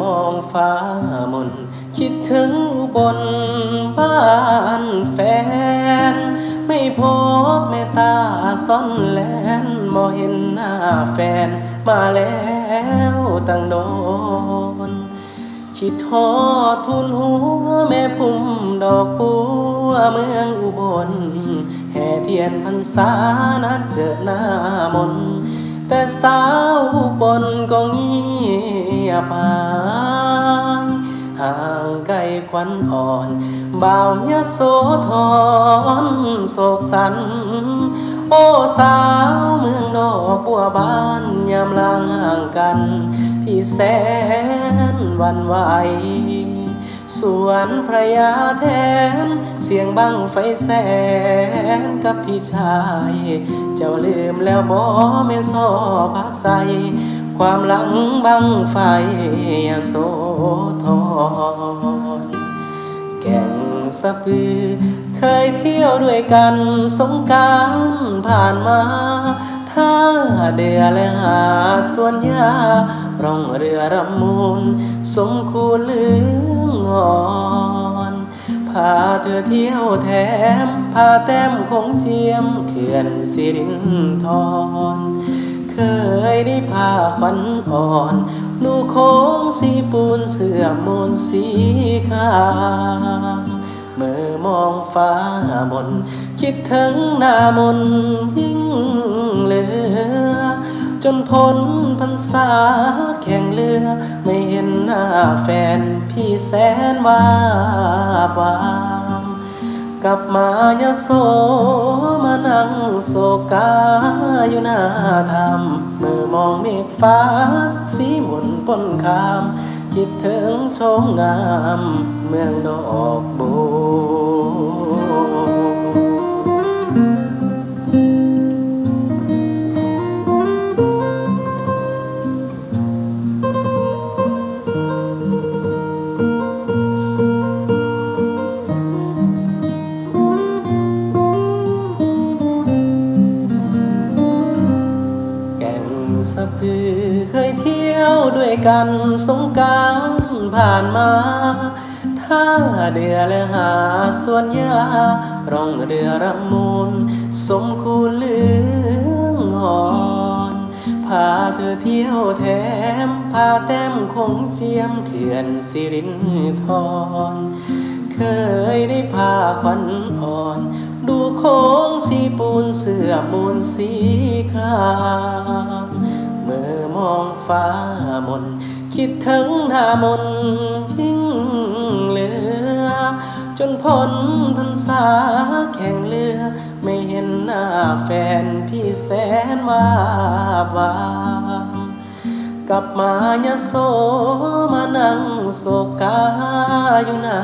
มองฟ้ามน คิดถึงอุบลบ้านแฟน ไม่พบแม่ตาซ่อนแลนมอเห็นหน้าแฟน มาแล้วตั้งโดน คิดทอทุนหัวแม่พุ่มดอกบัวเมืองอุบล แห่เทียนพรรษานัดเจอหน้ามน แต่สาวบลก็เงียบหายห่างไกลควันอ่อนบ่าวยโสธรโศกสัน โอ้สาวเมืองนอกบัวบานยามลางห่างกัน พี่แสนวันไหวสวนพระยาแทน สียงบังไฟแสนกับพี่ชาย เจ้าลืมแล้วบ่แม่นซอพักใส ความหลังบังไฟโสธรแก่งสะพือ เคยเที่ยวด้วยกันสงการผ่านมาถ้าเดือและหาสวนยาร่องเรือรำมูล สมคูลืมงอาเธอเที่ยวแถมพาแต้มคงเจียมเขื่อนสิรินทรเคยได้พาขวัญอ่อนดูโค้งสีปูนเสื่อมมนสีขาวเมื่อมองฟ้ามน คิดถึงหน้ามนยิ่งเหลือ จนพ้นพรรษาแข่งเรือไม่ ห็นหน้าแฟนพี่แสนว่าบางกลับมายาโสมานั่งโศกาอยู่หน้าธรรมมือมองเมฆฟ้า สีหมุนปนคามคิดถึงโชมงาม เมืองดอกบัว ยวด้วยกันสงการผ่านมา ถ้าเดือและหาส่วนยาร่องเรือรำมูล สมคูณลืองอ่อนพาเธอเที่ยวแถม พาแต้มคงเจียมเขื่อนสิรินทรเคยได้พาขวัญอ่อน ดูโค้งสีปูนเสื่อมูลสีคราม อมองฟ้ามน คิดถึงหน้ามนยิ่งเหลือ จนพ้นพรรษาแข่งเรือ ไม่เห็นหน้าแฟนพี่แสนว่าบากลับมายาโสมานั่งโศกาอยู่หน้า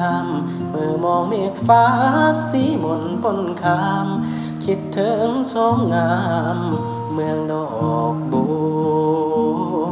ธรรมเมื่อมองเมฆฟ้าสีมนปนคาม คิดถึงโชมงาม เมืองดอกบัว